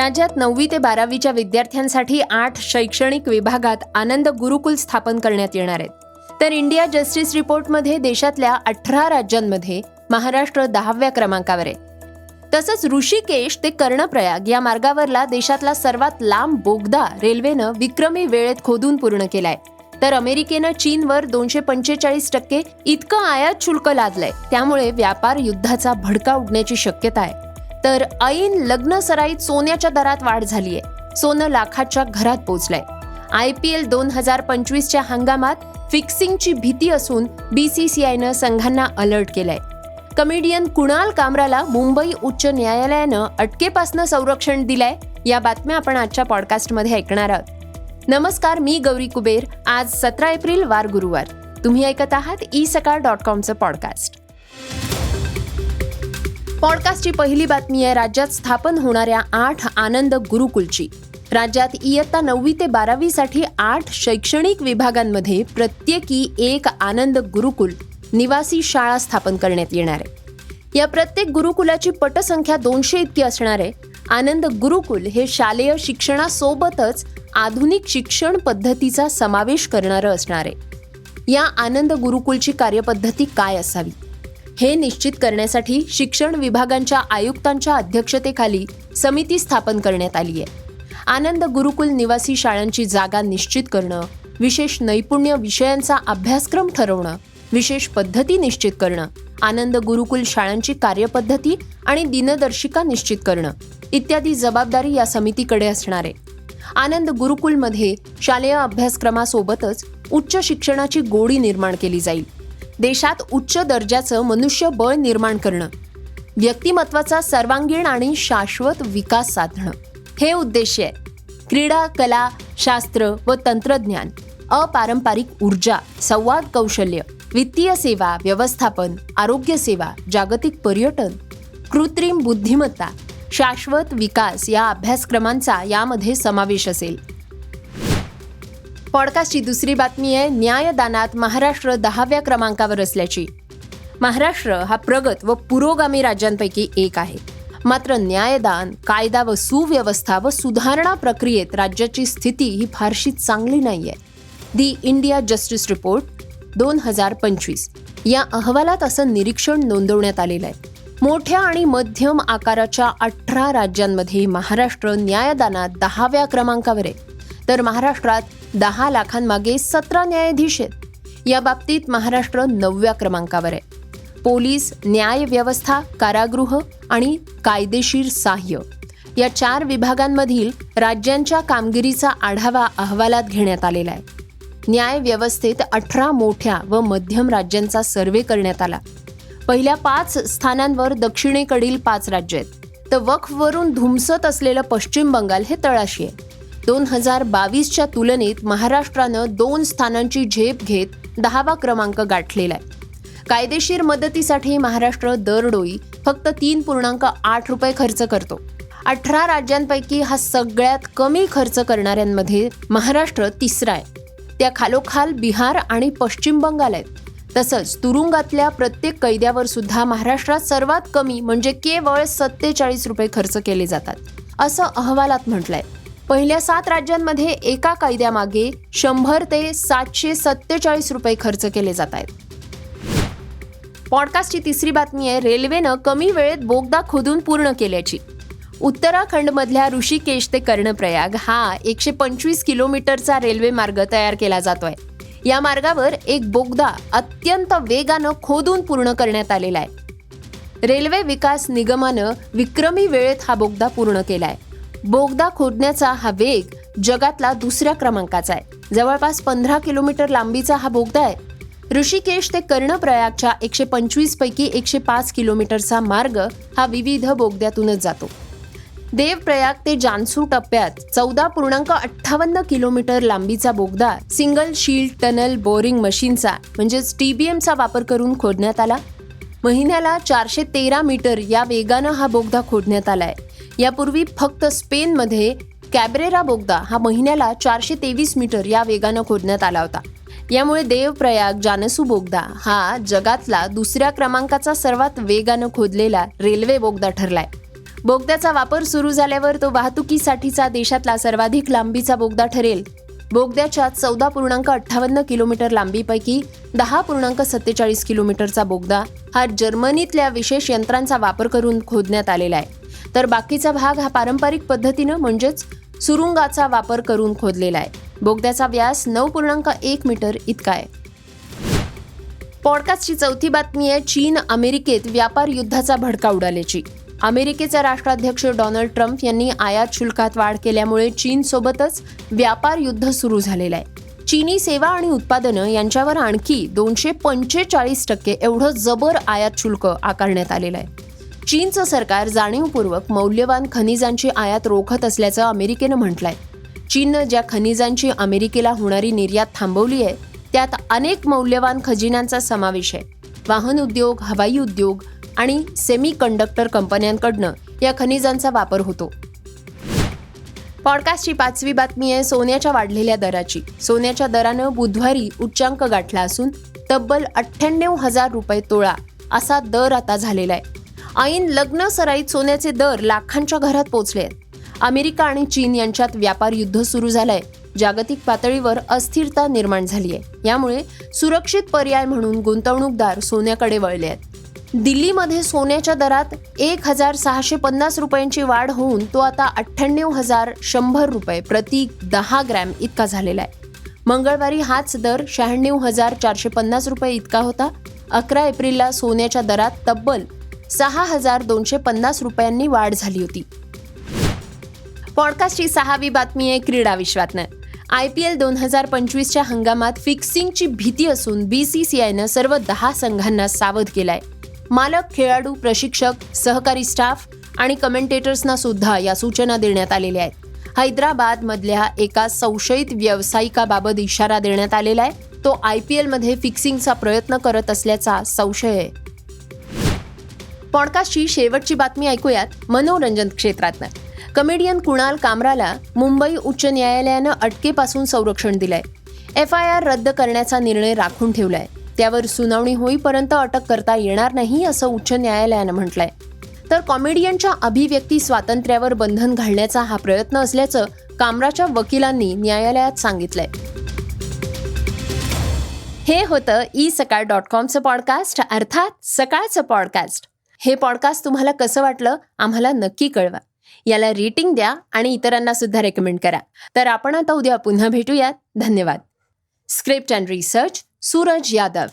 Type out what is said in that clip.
राज्यात नववी ते बारावीच्या विद्यार्थ्यांसाठी आठ शैक्षणिक विभागात आनंद गुरुकुल स्थापन करण्यात येणार आहेत. तर इंडिया जस्टिस रिपोर्टमध्ये देशातल्या अठरा राज्यांमध्ये महाराष्ट्र दहाव्या क्रमांकावर आहे. तसंच ऋषिकेश ते कर्णप्रयाग या मार्गावरला देशातला सर्वात लांब बोगदा रेल्वेनं विक्रमी वेळेत खोदून पूर्ण केलाय. तर अमेरिकेनं चीनवर दोनशे पंचेचाळीस टक्के इतकं आयात शुल्क लादलंय. त्यामुळे व्यापार युद्धाचा भडका उडण्याची शक्यता आहे. तर ऐन लग्न सराईत सोन्याच्या दरात वाढ झालीय. सोनं लाखाच्या घरात पोहोचलंय आय पी एल दोन हजार पंचवीसच्या हंगामात फिक्सिंगची भीती असून बीसीसीआयनं संघांना अलर्ट केलाय. कमेडियन कुणाल कामराला मुंबई उच्च न्यायालयानं अटकेपासनं संरक्षण दिलंय या बातम्या आपण आजच्या पॉडकास्टमध्ये ऐकणार आहोत. नमस्कार मी गौरी कुबेर. आज सतरा एप्रिल वार गुरुवार. तुम्ही ऐकत आहात ई सकाळ डॉट कॉमचं पॉडकास्ट. पॉडकास्टची पहिली बातमी आहे राज्यात स्थापन होणाऱ्या आठ आनंद गुरुकुलची. राज्यात इयत्ता नववी ते बारावीसाठी आठ शैक्षणिक विभागांमध्ये प्रत्येकी एक आनंद गुरुकुल निवासी शाळा स्थापन करण्यात येणार आहे. या प्रत्येक गुरुकुलाची पटसंख्या दोनशे इतकी असणार आहे. आनंद गुरुकुल हे शालेय शिक्षणासोबतच आधुनिक शिक्षण पद्धतीचा समावेश करणारं असणार आहे. या आनंद गुरुकुलची कार्यपद्धती काय असावी? हे निश्चित करण्यासाठी शिक्षण विभागांच्या आयुक्तांच्या अध्यक्षतेखाली समिती स्थापन करण्यात आली आहे. आनंद गुरुकुल निवासी शाळांची जागा निश्चित करणं विशेष नैपुण्य विषयांचा अभ्यासक्रम ठरवणं विशेष पद्धती निश्चित करणं आनंद गुरुकुल शाळांची कार्यपद्धती आणि दिनदर्शिका निश्चित करणं इत्यादी जबाबदारी या समितीकडे असणार आहे. आनंद गुरुकुलमध्ये शालेय अभ्यासक्रमासोबतच उच्च शिक्षणाची गोडी निर्माण केली जाईल. देशात उच्च दर्जाचं मनुष्यबळ निर्माण करणं व्यक्तिमत्वाचा सर्वांगीण आणि शाश्वत विकास साधणं. हे उद्देश आहे. क्रीडा कला शास्त्र व तंत्रज्ञान अपारंपरिक ऊर्जा संवाद कौशल्य वित्तीय सेवा व्यवस्थापन आरोग्य सेवा जागतिक पर्यटन कृत्रिम बुद्धिमत्ता शाश्वत विकास या अभ्यासक्रमांचा यामध्ये समावेश असेल. पॉडकास्टची दुसरी बातमी आहे न्यायदानात महाराष्ट्र दहाव्या क्रमांकावर असल्याची. महाराष्ट्र हा प्रगत व पुरोगामी राज्यांपैकी एक आहे. मात्र न्यायदान कायदा व सुव्यवस्था व सुधारणा प्रक्रियेत राज्याची स्थिती ही फारशी चांगली नाही आहे दी इंडिया जस्टिस रिपोर्ट दोन हजार पंचवीस. या अहवालात असं निरीक्षण नोंदवण्यात आलेलं आहे. मोठ्या आणि मध्यम आकाराच्या अठरा राज्यांमध्ये महाराष्ट्र न्यायदानात दहाव्या क्रमांकावर आहे. तर महाराष्ट्रात दहा लाखांमागे सतरा न्यायाधीश आहेत. या बाबतीत महाराष्ट्र नवव्या क्रमांकावर आहे. पोलीस न्याय व्यवस्था कारागृह आणि कायदेशीर सहाय्य या चार विभागांमधील राज्यांच्या कामगिरीचा आढावा अहवालात घेण्यात आलेला आहे. न्याय व्यवस्थेत अठरा मोठ्या व मध्यम राज्यांचा सर्वे करण्यात आला. पहिल्या पाच स्थानांवर दक्षिणेकडील पाच राज्य आहेत. तर वक्फवरून धुमसत असलेलं पश्चिम बंगाल हे तळाशी आहे. दोन हजार बावीसच्या तुलनेत महाराष्ट्रानं दोन स्थानांची झेप घेत दहावा क्रमांक गाठलेला आहे. कायदेशीर मदतीसाठी महाराष्ट्र दरडोई फक्त तीन पूर्णांक आठ रुपये खर्च करतो. अठरा राज्यांपैकी हा सगळ्यात कमी खर्च करणाऱ्यांमध्ये महाराष्ट्र तिसरा आहे. त्या खालोखाल बिहार आणि पश्चिम बंगाल आहेत. तसंच तुरुंगातल्या प्रत्येक कैद्यावर सुद्धा महाराष्ट्रात सर्वात कमी म्हणजे केवळ सत्तेचाळीस रुपये खर्च केले जातात असं अहवालात म्हटलंय. पहिल्या सात राज्यांमध्ये एका कायद्यामागे शंभर ते सातशे सत्तेचाळीस रुपये खर्च केले जात आहेत. पॉडकास्टची तिसरी बातमी आहे रेल्वेनं कमी वेळेत बोगदा खोदून पूर्ण केल्याची. उत्तराखंडमधल्या ऋषिकेश ते कर्णप्रयाग हा एकशे पंचवीस किलोमीटरचा रेल्वे मार्ग तयार केला जातोय. या मार्गावर एक बोगदा अत्यंत वेगानं खोदून पूर्ण करण्यात आलेला आहे. रेल्वे विकास निगमानं विक्रमी वेळेत हा बोगदा पूर्ण केलाय. बोगदा खोदण्याचा हा वेग जगातला दुसऱ्या क्रमांकाचा आहे. जवळपास पंधरा किलोमीटर लांबीचा हा बोगदा आहे. ऋषिकेश ते कर्णप्रयागच्या एकशे पंचवीस पैकी एकशे पाच किलोमीटरचा मार्ग हा विविध बोगद्यातूनच जातो. देवप्रयाग ते जानसू टप्प्यात चौदा पूर्णांक अठ्ठावन्न किलोमीटर लांबीचा बोगदा सिंगल शील्ड टनल बोरिंग मशीनचा म्हणजेच टीबीएमचा वापर करून खोदण्यात आला. महिन्याला चारशे तेरा मीटर या वेगानं हा बोगदा खोदण्यात आलाय. यापूर्वी फक्त स्पेनमध्ये कॅब्रेरा बोगदा हा महिन्याला चारशे तेवीस मीटर या वेगानं खोदण्यात आला होता. यामुळे देवप्रयाग जानसू बोगदा हा जगातला दुसऱ्या क्रमांकाचा सर्वात वेगानं खोदलेला रेल्वे बोगदा ठरलाय. बोगद्याचा वापर सुरू झाल्यावर तो वाहतुकीसाठीचा देशातला सर्वाधिक लांबीचा बोगदा ठरेल. बोगद्याच्या चौदा पूर्णांक अठ्ठावन्न किलोमीटर लांबीपैकी दहा पूर्णांक सत्तेचाळीस किलोमीटरचा बोगदा हा जर्मनीतल्या विशेष यंत्रांचा वापर करून खोदण्यात आलेला आहे. तर बाकीचा भाग हा पारंपरिक पद्धतीनं म्हणजेच सुरुंगाचा वापर करून खोदलेला आहे. बोगद्याचा व्यास नऊ पूर्णांक एक मीटर इतका आहे. पॉडकास्टची चौथी बातमी आहे चीन अमेरिकेत व्यापार युद्धाचा भडका उडाल्याची. अमेरिकेचे राष्ट्राध्यक्ष डोनाल्ड ट्रम्प यांनी आयात शुल्कात वाढ केल्यामुळे चीनसोबतच व्यापार युद्ध सुरू झालेलं आहे. चीनी सेवा आणि उत्पादनं यांच्यावर आणखी दोनशे पंचेचाळीस टक्के एवढं जबर आयात शुल्क आकारण्यात आलेलं आहे. चीनचं सरकार जाणीवपूर्वक मौल्यवान खनिजांची आयात रोखत असल्याचं अमेरिकेनं म्हटलंय. चीननं ज्या खनिजांची अमेरिकेला होणारी निर्यात थांबवली आहे त्यात अनेक मौल्यवान खजिन्यांचा समावेश आहे. वाहन उद्योग हवाई उद्योग आणि सेमी कंडक्टर कंपन्यांकडनं या खनिजांचा वापर होतो. पॉडकास्टची पाचवी बातमी आहे सोन्याच्या वाढलेल्या दराची. सोन्याच्या दरानं बुधवारी उच्चांक गाठला असून तब्बल अठ्ठ्याण्णव हजार रुपये तोळा असा दर आता झालेला आहे. ऐन लग्न सराईत सोन्याचे दर लाखांच्या घरात पोहोचले आहेत. अमेरिका आणि चीन यांच्यात व्यापार युद्ध सुरू झालंय. जागतिक पातळीवर अस्थिरता निर्माण झाली आहे यामुळे सुरक्षित पर्याय म्हणून गुंतवणूकदार सोन्याकडे वळले आहेत. दिल्लीमध्ये सोन्याच्या दरात एक हजार सहाशे पन्नास रुपयांची वाढ होऊन तो आता अठ्ठ्याण्णव हजार शंभर रुपये प्रति दहा ग्रॅम इतका झालेला आहे. मंगळवारी हाच दर शहाण्णव हजार चारशे पन्नास रुपये इतका होता. अकरा एप्रिलला सोन्याच्या दरात तब्बल सहा हजार दोनशे पन्नास रुपयांनी वाढ झाली होती. पॉडकास्टची सहावी बातमी आहे क्रीडा विश्वातनं. आय पी एल दोन हजार पंचवीसच्या हंगामात फिक्सिंगची भीती असून बी सी सी आयनं सर्व दहा संघांना सावध केलाय. मालक खेळाडू प्रशिक्षक सहकारी स्टाफ आणि कमेंटेटर्सना सुद्धा या सूचना देण्यात आलेल्या आहेत. हैदराबाद मधल्या एका संशयित व्यावसायिकाबाबत इशारा देण्यात आलेला आहे. तो आय पी एलमध्ये फिक्सिंगचा प्रयत्न करत असल्याचा संशय आहे. पॉडकास्टची शेवटची बातमी ऐकूयात मनोरंजन क्षेत्रातनं. कमेडियन कुणाल कामराला मुंबई उच्च न्यायालयानं अटकेपासून संरक्षण दिलंय. एफ आय आर रद्द करण्याचा निर्णय राखून ठेवलाय. त्यावर सुनावणी होईपर्यंत अटक करता येणार नाही असं उच्च न्यायालयानं म्हटलंय. तर कॉमेडियनच्या अभिव्यक्ती स्वातंत्र्यावर बंधन घालण्याचा हा प्रयत्न असल्याचं कामराच्या वकिलांनी न्यायालयात सांगितलंय. हे होतं ई सकाळ डॉट कॉमचं पॉडकास्ट अर्थात सकाळचं पॉडकास्ट. हे पॉडकास्ट तुम्हाला कसं वाटलं आम्हाला नक्की कळवा. याला रेटिंग द्या आणि इतरांना सुद्धा रेकमेंड करा. तर आपण आता उद्या पुन्हा भेटूयात. धन्यवाद. Script and research Suraj Yadav